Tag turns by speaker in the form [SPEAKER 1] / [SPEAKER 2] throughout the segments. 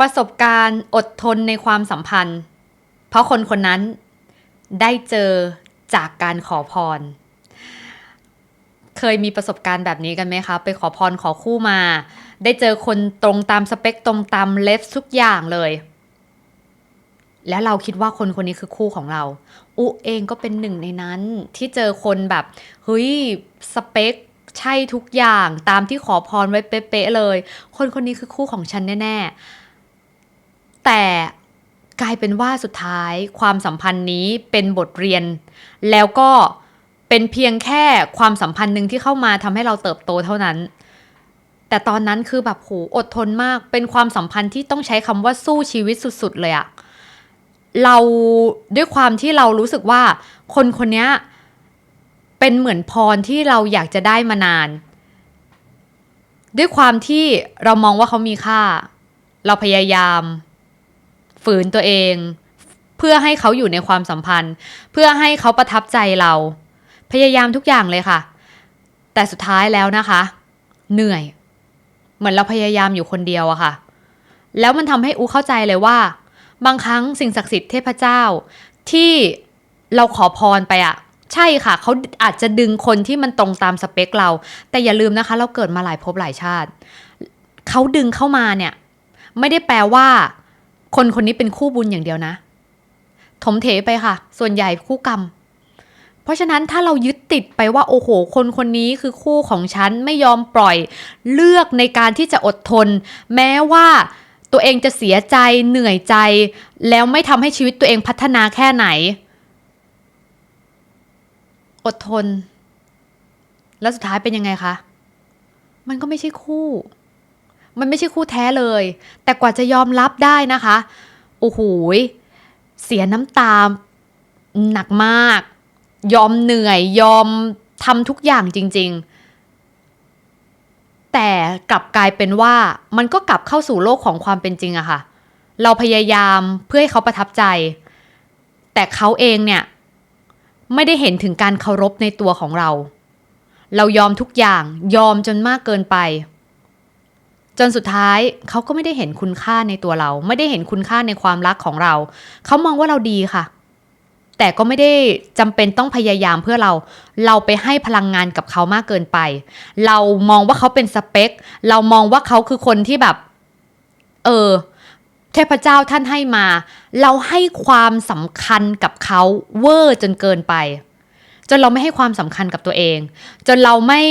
[SPEAKER 1] ประสบการณ์อดทนในความสัมพันธ์ เพราะคนคนนั้นได้เจอจากการขอพร เคยมีประสบการณ์แบบนี้กันไหมคะ ไปขอพรขอคู่มา ได้เจอคนตรงตามสเปคตรงตามเลฟทุกอย่างเลย แล้วเราคิดว่าคนคนนี้คือคู่ของเรา อุเองก็เป็นหนึ่งในนั้นที่เจอคนแบบเฮ้ยสเปคใช่ทุกอย่างตามที่ขอพรไว้เป๊ะๆเลย คนคนนี้คือคู่ของฉันแน่ๆ แต่กลายเป็นว่าสุดท้ายความสัมพันธ์นี้เป็นบทเรียน แล้วก็เป็นเพียงแค่ความสัมพันธ์หนึ่งที่เข้ามาทำให้เราเติบโตเท่านั้น แต่ตอนนั้นคือแบบโหอดทนมาก เป็นความสัมพันธ์ที่ต้องใช้คำว่าสู้ชีวิตสุดๆเลยอะเราด้วยความที่เรารู้สึกว่าคนคนนี้เป็นเหมือนพรที่เราอยากจะได้มานาน ด้วยความที่เรามองว่าเขามีค่า เราพยายาม ฝืนตัวเอง เพื่อให้เขาอยู่ในความสัมพันธ์ เพื่อให้เขาประทับใจเรา พยายามทุกอย่างเลยค่ะ แต่สุดท้ายแล้วนะคะ เหนื่อย เหมือนเราพยายามอยู่คนเดียวอะค่ะ แล้วมันทำให้อูเข้าใจเลยว่า บางครั้งสิ่งศักดิ์สิทธิ์เทพเจ้า ที่เราขอพรไปอะใช่ค่ะ เขาอาจจะดึงคนที่มันตรงตามสเปคเรา แต่อย่าลืมนะคะ เราเกิดมาหลายภพหลายชาติ เขาดึงเข้ามาเนี่ย ไม่ได้แปลว่า คนคนนี้เป็นคู่บุญอย่างเดียวนะ ถมเถไปค่ะ ส่วนใหญ่คู่กรรม เพราะฉะนั้นถ้าเรายึดติดไปว่าโอ้โห คนคนนี้คือคู่ของฉันไม่ยอมปล่อย เลือกในการที่จะอดทน แม้ว่าตัวเองจะเสียใจเหนื่อยใจ แล้วไม่ทำให้ชีวิตตัวเองพัฒนาแค่ไหน อดทน แล้วสุดท้ายเป็นยังไงคะ มันก็ไม่ใช่คู่ มันไม่ใช่คู่แท้เลย แต่กว่าจะยอมรับได้นะคะ โอ้โหยเสียน้ำตาหนักมาก ยอมเหนื่อย ยอมทำทุกอย่างจริง ๆ แต่กลับกลายเป็นว่ามันก็กลับเข้าสู่โลกของความเป็นจริงอะค่ะ เราพยายามเพื่อให้เขาประทับใจ แต่เขาเองเนี่ย ไม่ได้เห็นถึงการเคารพในตัวของเรา เรายอมทุกอย่างยอมจนมากเกินไป จนสุดท้ายเขาก็ไม่ได้เห็นคุณค่าในตัวเรา ไม่ได้เห็นคุณค่าในความรักของเรา เขามองว่าเราดีค่ะ แต่ก็ไม่ได้จำเป็นต้องพยายามเพื่อเรา เราไปให้พลังงานกับเขามากเกินไป เรามองว่าเขาเป็นสเปค เรามองว่าเขาคือคนที่แบบ เออเทพเจ้าท่านให้มา เราให้ความสำคัญกับเขาเวอร์จนเกินไป จนเราไม่ให้ความสำคัญกับตัวเอง จนเราไม่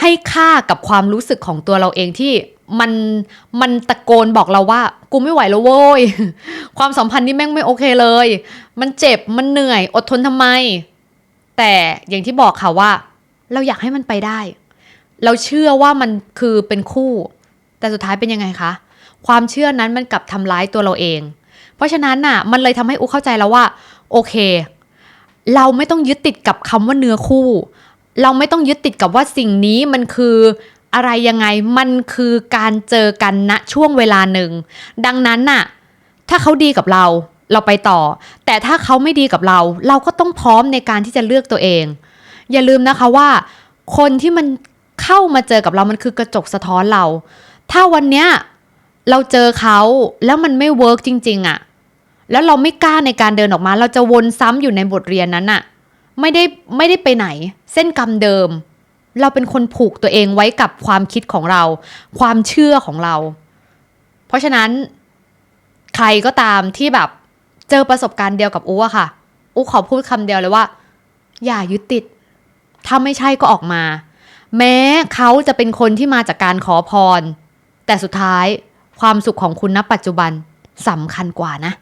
[SPEAKER 1] ให้ค่ากับความรู้สึกของตัวเราเองที่มันมันตะโกนบอกเราว่า กูไม่ไหวแล้วโว้ย ความสัมพันธ์นี่แม่งไม่โอเคเลย มันเจ็บมันเหนื่อย อดทนทำไม แต่อย่างที่บอกค่ะว่า เราอยากให้มันไปได้ เราเชื่อว่ามันคือเป็นคู่ แต่สุดท้ายเป็นยังไงคะ ความเชื่อนั้นมันกลับทำร้ายตัวเราเอง เพราะฉะนั้นน่ะ มันเลยทำให้อูเข้าใจแล้วว่า โอเค เราไม่ต้องยึดติดกับคำว่าเนื้อคู่ เราไม่ต้องยึดติดกับว่าสิ่งนี้มันคืออะไรยังไงมันคือการเจอกันณช่วงเวลาหนึ่ง ดังนั้นน่ะ ถ้าเขาดีกับเราเราไปต่อ แต่ถ้าเขาไม่ดีกับเรา เราก็ต้องพร้อมในการที่จะเลือกตัวเอง อย่าลืมนะคะว่า คนที่มันเข้ามาเจอกับเรามันคือกระจกสะท้อนเรา ถ้าวันเนี้ยเราเจอเขาแล้วมันไม่เวิร์กจริง ๆอะแล้วเราไม่กล้าในการเดินออกมา เราจะวนซ้ำอยู่ในบทเรียนนั้นอะ ไม่ได้ไม่ได้ไปไหน เส้นกรรมเดิม เราเป็นคนผูกตัวเองไว้กับความคิดของเรา ความเชื่อของเรา เพราะฉะนั้น ใครก็ตามที่แบบเจอประสบการณ์เดียวกับอูอะค่ะ อูขอพูดคำเดียวเลยว่า อย่ายึดติด ถ้าไม่ใช่ก็ออกมา แม้เขาจะเป็นคนที่มาจากการขอพร แต่สุดท้ายความสุขของคุณณปัจจุบันสำคัญกว่านะ